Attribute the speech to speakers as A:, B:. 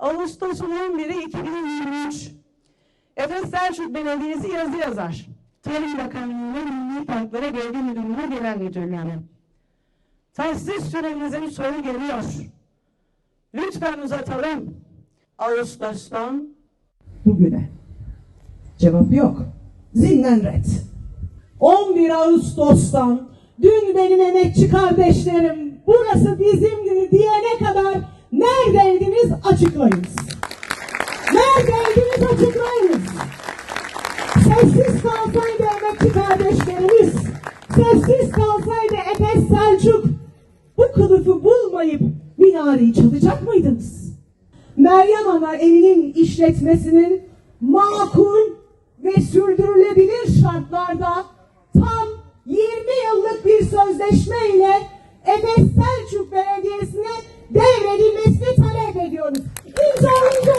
A: Ağustos'un 11'i 2023. Efes Selçuk Belediyesi yazı yazar. Tarım Bakanlığı ve Milli Parklara Bölge Müdürlüğü Genel Müdürlüğü'ne. Tahsis süremizin sonu geliyor. Lütfen uzatalım. Ağustos'tan
B: bugüne? Cevap yok. Zinnen red. 11 Ağustos'tan dün benim emekçi kardeşlerim burası kadar neredeydiniz açıklayınız. Neredeydiniz açıklayınız. Sessiz kalsaydı emekçi kardeşlerimiz, sessiz kalsaydı Efes Selçuk bu kılıfı bulmayıp minareyi çalacak mıydınız? Meryem Ana evinin işletmesinin makul ve sürdürülebilir şartlarda tam 20 yıllık bir sözleşme ile Efes Selçuk ediyoruz. İmzalayın.